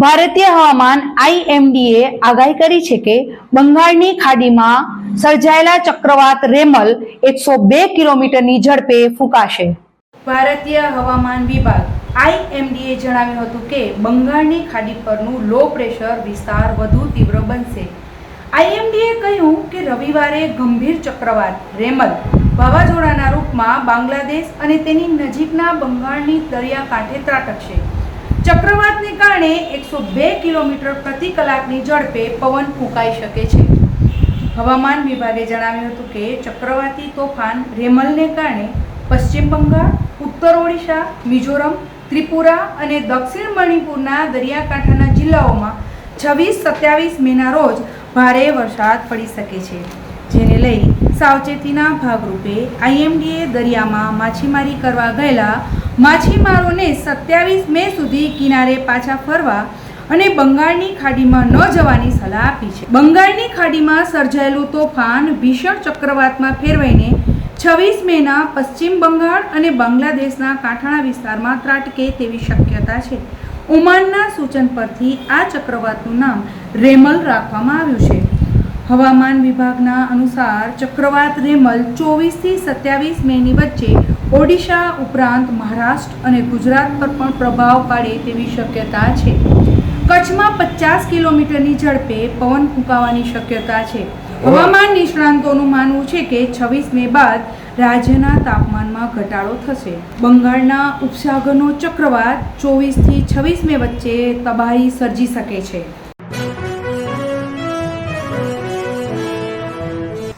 ભારતીય હવામાન આઈએમડીએ આગાહી કરી છે કે બંગાળની ખાડીમાં સર્જાયેલા ચક્રવાત રેમલ એકસો બે કિલોમીટરની ઝડપે ફૂંકાશે. ભારતીય હવામાન વિભાગ આઈએમડીએ જણાવ્યું હતું કે બંગાળની ખાડી પરનું લો પ્રેશર વિસ્તાર વધુ તીવ્ર બનશે. આઈએમડીએ કહ્યું કે રવિવારે ગંભીર ચક્રવાત રેમલ વાવાઝોડાના રૂપમાં બાંગ્લાદેશ અને તેની નજીકના બંગાળની દરિયાકાંઠે ત્રાટકશે. ચક્રવાતને કારણે એકસો બે કિલોમીટર પ્રતિ કલાકની ઝડપે પવન ફૂંકાઈ શકે છે. હવામાન વિભાગે જણાવ્યું હતું કે ચક્રવાતી તોફાન રેમલને કારણે પશ્ચિમ બંગાળ, ઉત્તર ઓડિશા, મિઝોરમ, ત્રિપુરા અને દક્ષિણ મણિપુરના દરિયાકાંઠાના જિલ્લાઓમાં છવ્વીસ સત્યાવીસ મેના રોજ ભારે વરસાદ પડી શકે છે, જેને લઈ સાવચેતીના ભાગરૂપે આઈએમડીએ દરિયામાં માછીમારી કરવા ગયેલા માછીમારોને સત્યાવીસ મે સુધી કિનારે પાછા ફરવા અને બંગાળની ખાડીમાં ન જવાની સલાહ આપી છે. બંગાળની ખાડીમાં સર્જાયેલું તોફાન ભીષણ ચક્રવાતમાં ફેરવાઈને છવ્વીસ મેના પશ્ચિમ બંગાળ અને બાંગ્લાદેશના કાંઠાણા વિસ્તારમાં ત્રાટકે તેવી શક્યતા છે. ઓમાનના સૂચન પરથી આ ચક્રવાતનું નામ રેમલ રાખવામાં આવ્યું છે. હવામાન વિભાગના અનુસાર ચક્રવાત રેમલ ચોવીસથી સત્યાવીસ મેની વચ્ચે ઓડિશા ઉપરાંત મહારાષ્ટ્ર અને ગુજરાત પર પણ પ્રભાવ પાડે તેવી શક્યતા છે. કચ્છમાં પચાસ કિલોમીટરની ઝડપે પવન ફૂંકાવાની શક્યતા છે. હવામાન નિષ્ણાંતોનું માનવું છે કે છવ્વીસ મે બાદ રાજ્યના તાપમાનમાં ઘટાડો થશે. બંગાળના ઉપસાગરનો ચક્રવાત ચોવીસથી છવ્વીસ મે વચ્ચે તબાહી સર્જી શકે છે.